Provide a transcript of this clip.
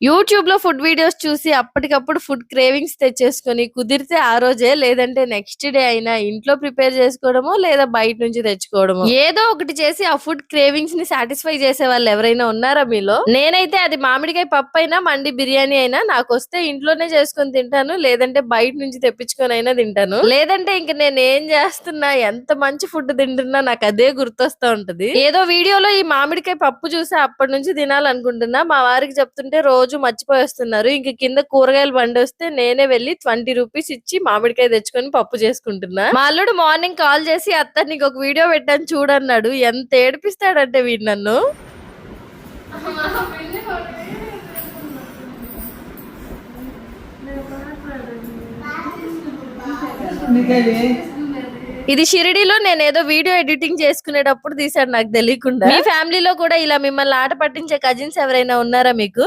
యూట్యూబ్లో food videos చూసి అప్పటికప్పుడు ఫుడ్ క్రేవింగ్స్ తెచ్చేసుకొని కుదిరితే ఆ రోజే లేదంటే నెక్స్ట్ డే అయినా ఇంట్లో ప్రిపేర్ చేసుకోవడమో లేదా బయట నుంచి తెచ్చుకోవడమో? ఏదో ఒకటి చేసి ఆ ఫుడ్ క్రేవింగ్స్ని సాటిస్ఫై చేసే వాళ్ళు ఎవరైనా ఉన్నారా మీలో? నేనైతే అది మామిడికాయ పప్పు అయినా మండి బిర్యానీ అయినా నాకు వస్తే ఇంట్లోనే చేసుకొని తింటాను లేదంటే బయట నుంచి తెప్పించుకొని అయినా తింటాను. లేదంటే ఇంక నేను ఏం చేస్తున్నా ఎంత మంచి ఫుడ్ తింటున్నా నాకు అదే గుర్తొస్తా ఉంటది. ఏదో వీడియోలో ఈ మామిడికాయ పప్పు చూసి అప్పటి నుంచి తినాలనుకుంటున్నా మా వారికి చెప్తుంటే రోజు మర్చిపోయి వస్తున్నారు ఇంక కింద కూరగాయలు బండి వస్తే నేనే వెళ్ళి ట్వంటీ రూపీస్ ఇచ్చి మామిడికాయ తెచ్చుకొని పప్పు చేసుకుంటున్నా. మా అల్లుడు మార్నింగ్ కాల్ చేసి అత్త నీకు ఒక వీడియో పెట్టాను చూడన్నాడు. ఎంత ఏడిపిస్తాడంటే వీడు నన్ను. ఇది షిరిడిలో నేను ఏదో వీడియో ఎడిటింగ్ చేసుకునేటప్పుడు తీసాడు నాకు తెలియకుండా. మీ ఫ్యామిలీలో కూడా ఇలా మిమ్మల్ని ఆట పట్టించే కజిన్స్ ఎవరైనా ఉన్నారా మీకు?